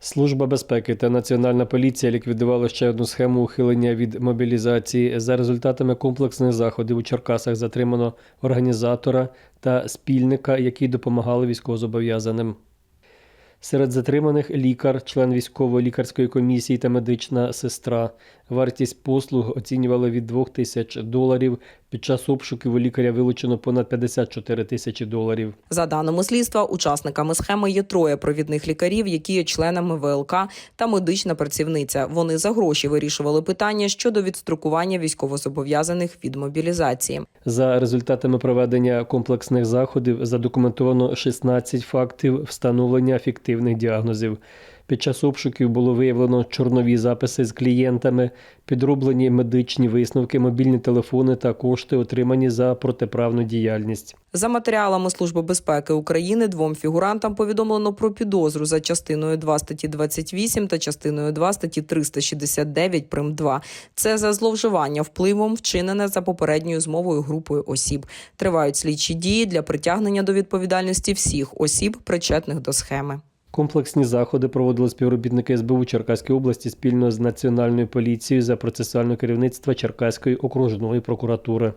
Служба безпеки та Національна поліція ліквідували ще одну схему ухилення від мобілізації. За результатами комплексних заходів у Черкасах затримано організатора та спільника, які допомагали військовозобов'язаним. Серед затриманих лікар, член військово-лікарської комісії та медична сестра. Вартість послуг оцінювали від 2 тисяч доларів. Під час обшуків у лікаря вилучено понад 54 тисячі доларів. За даними слідства, учасниками схеми є троє провідних лікарів, які є членами ВЛК та медична працівниця. Вони за гроші вирішували питання щодо відстрокування військовозобов'язаних від мобілізації. За результатами проведення комплексних заходів задокументовано 16 фактів встановлення фіктивних діагнозів. Під час обшуків було виявлено чорнові записи з клієнтами, підроблені медичні висновки, мобільні телефони та кошти, отримані за протиправну діяльність. За матеріалами Служби безпеки України двом фігурантам повідомлено про підозру за частиною 2 статті 28 та частиною 2 статті 369 прим. 2. Це за зловживання впливом, вчинене за попередньою змовою групою осіб. Тривають слідчі дії для притягнення до відповідальності всіх осіб, причетних до схеми. Комплексні заходи проводили співробітники СБУ Черкаської області спільно з Національною поліцією за процесуальне керівництво Черкаської окружної прокуратури.